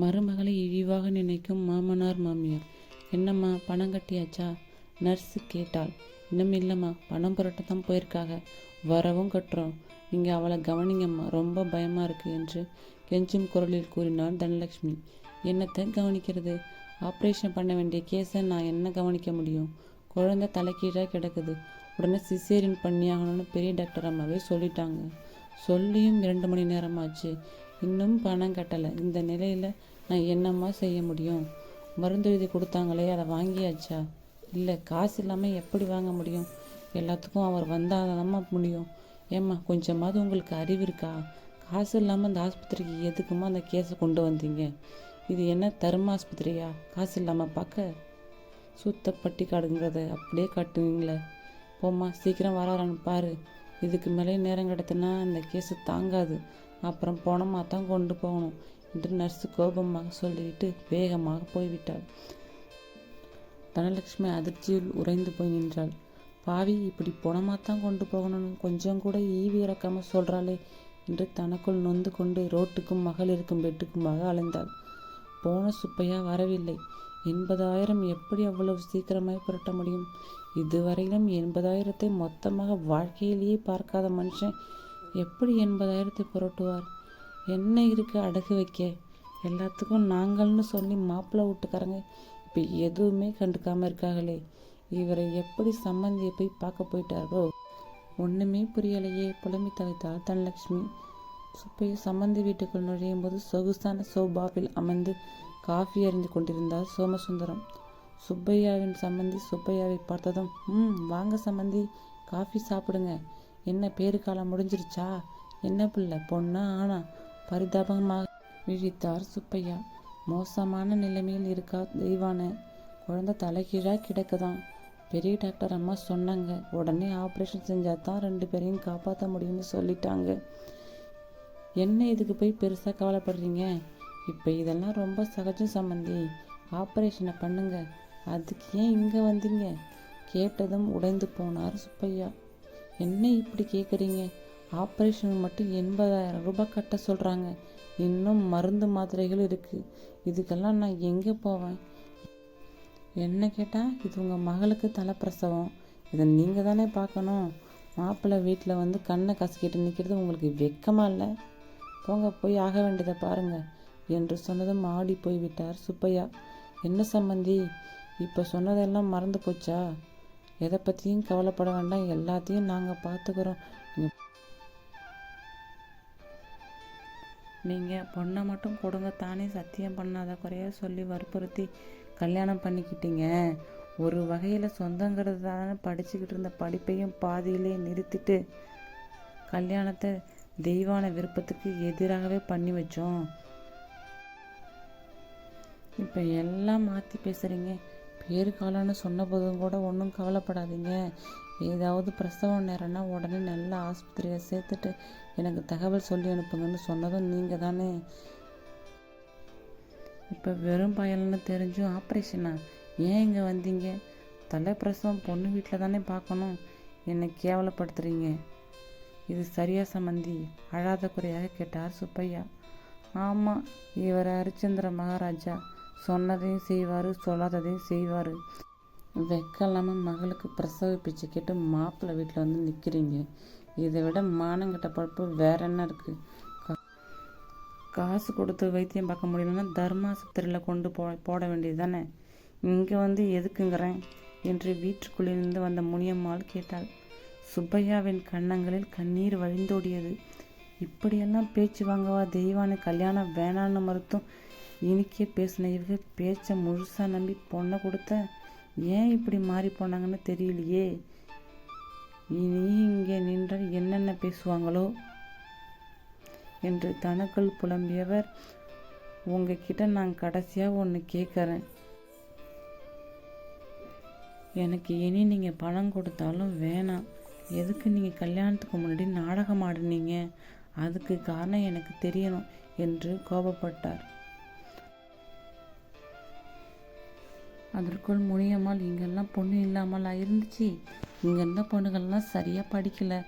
மருமகளை இழிவாக நினைக்கும் மாமனார் மாமியார். என்னம்மா பணம் கட்டியாச்சா? நர்ஸு கேட்டாள். இன்னும் இல்லைம்மா பணம் புரட்ட தான் போயிருக்காக. வரவும் கட்டுறோம். நீங்கள் அவளை கவனிங்கம்மா ரொம்ப பயமாக இருக்கு என்று கெஞ்சும் குரலில் கூறினாள் தனலட்சுமி என்னத்தை கவனிக்கிறது? ஆப்ரேஷன் பண்ண வேண்டிய கேஸை நான் என்ன கவனிக்க முடியும்? குழந்தை தலைக்கீழாக கிடக்குது. உடனே சிசேரியன் பண்ணியாகணும்னு பெரிய டாக்டர் அம்மாவே சொல்லிட்டாங்க. சொல்லியும் இரண்டு மணி நேரமாச்சு. இன்னும் பணம் கட்டலை. இந்த நிலையில் நான் என்னம்மா செய்ய முடியும்? மருந்து எழுதி கொடுத்தாங்களே அதை வாங்கியாச்சா? இல்லை காசு இல்லாமல் எப்படி வாங்க முடியும்? எல்லாத்துக்கும் அவர் வந்தால் முடியும். ஏம்மா கொஞ்சமாவது உங்களுக்கு அறிவு இருக்கா? காசு இல்லாமல் அந்த ஆஸ்பத்திரிக்கு எதுக்குமா அந்த கேஸை கொண்டு வந்தீங்க? இது என்ன தர்ம ஆஸ்பத்திரியா? காசு இல்லாமல் பார்க்க சுத்த பட்டி காடுங்கிறத அப்படியே காட்டுவீங்களே போம்மா சீக்கிரம் வராரான்னு பாரு. இதுக்கு மேலே நேரம் கிடத்துனா அந்த கேஸு தாங்காது. அப்புறம் போனமாக தான் கொண்டு போகணும் என்று நர்ஸு கோபமாக சொல்லிவிட்டு வேகமாக போய்விட்டாள். தனலட்சுமி அதிர்ச்சியில் உறைந்து போய் நின்றாள். பாவி இப்படி போனமாக தான் கொண்டு போகணும்னு கொஞ்சம் கூட ஈவி இறக்காமல் சொல்கிறாளே என்று தனக்குள் நொந்து கொண்டு ரோட்டுக்கும் மகளிருக்கும் பெட்டுக்குமாக அலைந்தாள். போன சுப்பையா வரவில்லை. எண்பதாயிரம் எப்படி அவ்வளவு சீக்கிரமாய் புரட்ட முடியும்? இதுவரையிலும் எண்பதாயிரத்தை மொத்தமாக வாழ்க்கையிலேயே பார்க்காத மனுஷன் எப்படி எண்பதாயிரத்தை புரட்டுவார்? என்ன இருக்கு அடகு வைக்க? எல்லாத்துக்கும் நாங்கள்னு சொல்லி மாப்பிள்ளை வீட்டுக்காரங்க இப்போ எதுவுமே கண்டுக்காம இருக்காங்களே. இவரை எப்படி சம்மந்தியை போய் பார்க்க போயிட்டாரோ? ஒன்றுமே புரியலையே. புலம்பி தவித்தாள் தனலட்சுமி. சுப்பைய சம்மந்தி வீட்டுக்குள் நுழையும் போது சொகுசான சோபாவில் அமர்ந்து காஃபி அறிந்து கொண்டிருந்தார் சோமசுந்தரம். சுப்பையாவின் சம்மந்தி சுப்பையாவை பார்த்ததும் ம் வாங்க சம்மந்தி காஃபி சாப்பிடுங்க. என்ன பேரு காலம் முடிஞ்சிருச்சா? என்ன பிள்ளை? பொண்ணா ஆனா பரிதாபமாக விழித்தார் சுப்பையா. மோசமான நிலைமையில் இருக்கா தெய்வான? குழந்தை தலைகீழாக கிடக்குதான். பெரிய டாக்டர் அம்மா சொன்னாங்க உடனே ஆப்ரேஷன் செஞ்சால் தான் ரெண்டு பேரையும் காப்பாற்ற முடியும்னு சொல்லிட்டாங்க. என்ன இதுக்கு போய் பெருசாக கவலைப்படுறீங்க? இப்போ இதெல்லாம் ரொம்ப சகஜம் சம்மந்தி ஆப்ரேஷனை பண்ணுங்க. அதுக்கு ஏன் இங்கே வந்தீங்க? கேட்டதும் உடைந்து போனார் சுப்பையா. என்ன இப்படி கேட்குறீங்க ஆப்ரேஷன் மட்டும் எண்பதாயிரம் ரூபாய் கட்ட சொல்கிறாங்க இன்னும் மருந்து மாத்திரைகள் இருக்குது இதுக்கெல்லாம் நான் எங்கே போவேன்? என்ன கேட்டால் இது உங்கள் மகளுக்கு தலைப்பிரசவம். இதை நீங்கள் தானே பார்க்கணும். மாப்பிள்ளை வீட்டில் வந்து கண்ணை கசக்கிட்டு நிற்கிறது உங்களுக்கு வெக்கமாக இல்லை? போங்க போய் ஆக வேண்டியதை பாருங்கள் என்று சொன்னதும் ஆடி போய் விட்டார் சுப்பையா. என்ன சம்மந்தி இப்போ சொன்னதெல்லாம் மறந்து போச்சா? எதை பற்றியும் கவலைப்பட வேண்டாம். எல்லாத்தையும் நாங்கள் பார்த்துக்குறோம் நீங்கள் பொண்ணை மட்டும் கொடுங்க. தானே சத்தியம் பண்ணாத குறைய சொல்லி வற்புறுத்தி கல்யாணம் பண்ணிக்கிட்டீங்க. ஒரு வகையில் சொந்தங்கிறது தானே படிச்சுக்கிட்டு இருந்த படிப்பையும் பாதியிலே நிறுத்திட்டு கல்யாணத்தை தெய்வான விருப்பத்துக்கு எதிராகவே பண்ணி வச்சோம். இப்போ எல்லாம் மாற்றி பேசுகிறீங்க பேர் காலம்னு சொன்ன போதும் கூட ஒன்றும் கவலைப்படாதீங்க. ஏதாவது பிரசவம் நேரம்னா உடனே நல்ல ஆஸ்பத்திரியை சேர்த்துட்டு எனக்கு தகவல் சொல்லி அனுப்புங்கன்னு சொன்னதும் நீங்கள் தானே. இப்போ வெறும் பயல்னு தெரிஞ்சும் ஆப்ரேஷனா? ஏன் இங்கே வந்தீங்க? தலை பிரசவம் பொண்ணு வீட்டில் தானே பார்க்கணும். என்னை கேவலப்படுத்துகிறீங்க இது சரியா சம்மந்தி அழாத குறையாக கேட்டார் சுப்பையா. ஆமாம் இவர் ஹரிச்சந்திர மகாராஜா. சொன்னதையும் செய்வார் சொல்லாததையும் செய்வார். வெக்கலாமல் மகளுக்கு பிரசவ பிச்சை கேட்டு மாப்பிள்ளை வீட்டில் வந்து நிற்கிறீங்க இதை விட மானங்கிட்ட பழப்பு வேற என்ன இருக்குது காசு கொடுத்து வைத்தியம் பார்க்க முடியலன்னா தர்மாசுத்திரியில் கொண்டு போ போட வேண்டியது தானே இங்கே வந்து எதுக்குங்கிறேன்? என்று வீட்டுக்குள்ளிருந்து வந்த முனியம்மாள் கேட்டாள். சுப்பையாவின் கன்னங்களில் கண்ணீர் வழிந்தோடியது. இப்படியெல்லாம் பேச்சு வாங்கவா தெய்வான? கல்யாணம் வேணான்னு மறுத்தும் இனிக்கே பேசின இவங்க பேச்சை முழுசாக நம்பி பொண்ணை கொடுத்த ஏன் இப்படி மாறி போனாங்கன்னு தெரியலையே. இனி இங்கே நின்றால் என்னென்ன பேசுவாங்களோ? என்று தனக்குள் புலம்பியவர் உங்ககிட்ட நான் கடைசியாக ஒன்று கேட்குறேன் எனக்கு இனி நீங்கள் பணம் கொடுத்தாலும் வேணாம். எதுக்கு நீங்கள் கல்யாணத்துக்கு முன்னாடி நாடகம் ஆடினீங்க? அதுக்கு காரணம் எனக்கு தெரியணும் என்று கோபப்பட்டார். அதற்குள் முனியம்மாள் இங்கெல்லாம் பொண்ணு இல்லாமலா இருந்துச்சு. இங்கே இருந்த பொண்ணுகள்லாம் சரியாக படிக்கலை.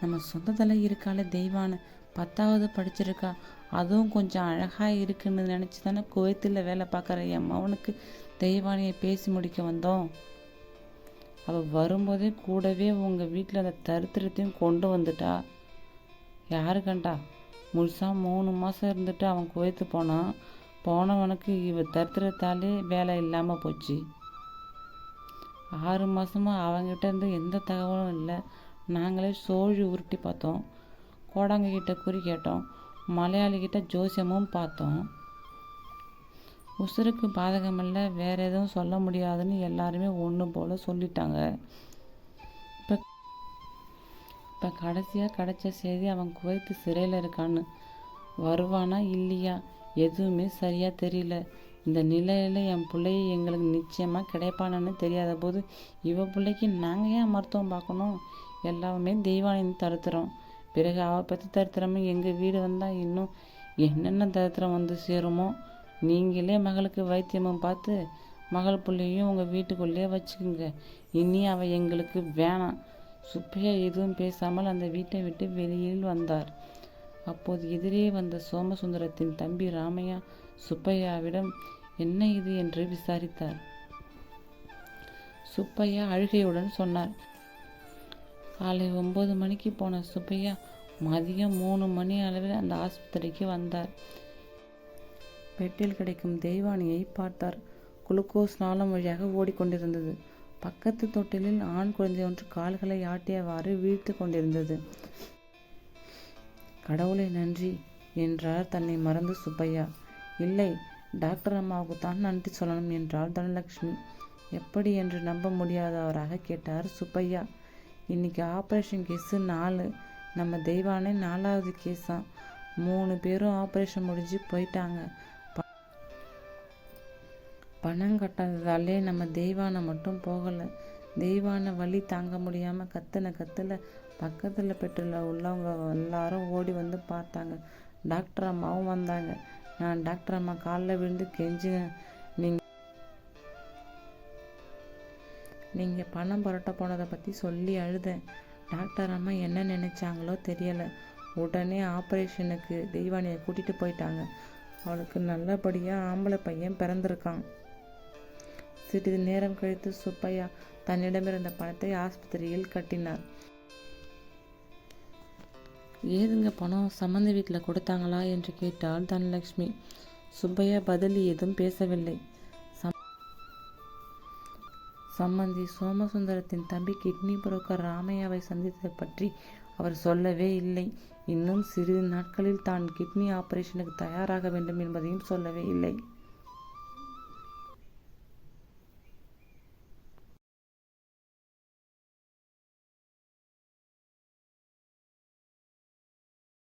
நம்ம சொந்தத்தில் இருக்காளே தெய்வான பத்தாவது படிச்சிருக்கா. அதுவும் கொஞ்சம் அழகாக இருக்குன்னு நினச்சி தானே குவைத்தில் வேலை பார்க்குற என் மவனுக்கு தெய்வானியை பேசி முடிக்க வந்தோம். அவள் வரும்போதே கூடவே உங்கள் வீட்டில் அந்த தரித்திரத்தையும் கொண்டு வந்துட்டா. யாரு கண்டா? முழுசாக மூணு மாதம் இருந்துட்டு அவன் குவைத்து போனான். போனவனுக்கு இவ தரித்திரத்தாலே வேலை இல்லாமல் போச்சு. ஆறு மாதமாக அவங்ககிட்ட இருந்து எந்த தகவலும் இல்லை. நாங்களே சோழி உருட்டி பார்த்தோம். கோடாங்க குறி கேட்டோம். மலையாளிக்கிட்ட ஜோசியமும் பார்த்தோம். உசுருக்கு பாதகமில்ல வேற எதுவும் சொல்ல முடியாதுன்னு எல்லாருமே ஒன்று போல் சொல்லிட்டாங்க. இப்போ இப்போ கடைசியாக கிடைச்ச செய்தி அவன் குவைத்து சிறையில் இருக்கான்னு. வருவானா இல்லையா? எதுவுமே சரியாக தெரியல. இந்த நிலையில் என் பிள்ளைய எங்களுக்கு நிச்சயமாக கிடைப்பானன்னு தெரியாத போது இவ பிள்ளைக்கு நாங்கள் ஏன் மருத்துவம் பார்க்கணும்? எல்லாமே தெய்வானந்தி தருத்துறோம் பிறகு அவள் பற்றி தருத்திரமும் எங்கள் வீடு வந்தால் இன்னும் என்னென்ன தருத்திரம் வந்து சேருமோ? நீங்களே மகளுக்கு வைத்தியமும் பார்த்து மகள் பிள்ளையும் உங்கள் வீட்டுக்குள்ளேயே வச்சுக்கோங்க. இனி அவள் எங்களுக்கு வேணாம். சுப்பையா எதுவும் பேசாமல் அந்த வீட்டை விட்டு வெளியில் வந்தார். அப்போது எதிரே வந்த சோமசுந்தரத்தின் தம்பி ராமையா சுப்பையாவிடம் என்ன இது? என்று விசாரித்தார். சுப்பையா அழுகையுடன் சொன்னார் காலை ஒம்பது மணிக்கு போன சுப்பையா மதியம் மூணு மணி அளவில் அந்த ஆஸ்பத்திரிக்கு வந்தார். பெட்டில் கிடைக்கும் தெய்வானியை பார்த்தார். குளுக்கோஸ் நாளம் வழியாக ஓடிக்கொண்டிருந்தது. பக்கத்து தொட்டிலில் ஆண் குழந்தை ஒன்று கால்களை ஆட்டியவாறு வீழ்த்து கொண்டிருந்தது. கடவுளை நன்றி என்றார் தன்னை மறந்து சுப்பையா. இல்லை டாக்டர் அம்மாவுக்கு தான் நன்றி சொல்லணும் என்றார் தனலட்சுமி எப்படி என்று நம்ப முடியாதவராக கேட்டார் சுப்பையா. இன்னைக்கு ஆப்ரேஷன் கேஸு நாலு. நம்ம தெய்வானே நாலாவது கேஸா? மூணு பேரும் ஆப்ரேஷன் முடிஞ்சு போயிட்டாங்க. பணம் கட்டாததாலே நம்ம தெய்வானை மட்டும் போகலை. தெய்வான வழி தாங்க முடியாமல் கத்துன கத்தில் பக்கத்தில் பெற்றுள்ள உள்ளவங்க எல்லாரும் ஓடி வந்து பார்த்தாங்க. டாக்டர் அம்மாவும் வந்தாங்க. நான் டாக்டர் அம்மா காலில் விழுந்து கெஞ்சினேன் நீங்கள் நீங்கள் பணம் புரட்ட போனதை பற்றி சொல்லி அழுதேன். டாக்டர் அம்மா என்ன நினைச்சாங்களோ தெரியலை. உடனே ஆப்ரேஷனுக்கு தெய்வானியை கூட்டிகிட்டு போயிட்டாங்க. அவளுக்கு நல்லபடியாக ஆம்பளை பையன் பிறந்திருக்கான். சிறிது நேரம் கழித்து சுப்பையா தன்னிடமிருந்த பணத்தை ஆஸ்பத்திரியில் கட்டினார். ஏதுங்க பணம் சம்மந்தி வீட்டில் கொடுத்தாங்களா என்று கேட்டாள் தனலட்சுமி சுப்பையா பதில் ஏதும் பேசவில்லை. சம்மந்தி சோமசுந்தரத்தின் தம்பி கிட்னி புரோக்கர் ராமையாவை சந்தித்ததை பற்றி அவர் சொல்லவே இல்லை. இன்னும் சிறிது நாட்களில் தான் கிட்னி ஆபரேஷனுக்கு தயாராக வேண்டும் என்பதையும் சொல்லவே இல்லை.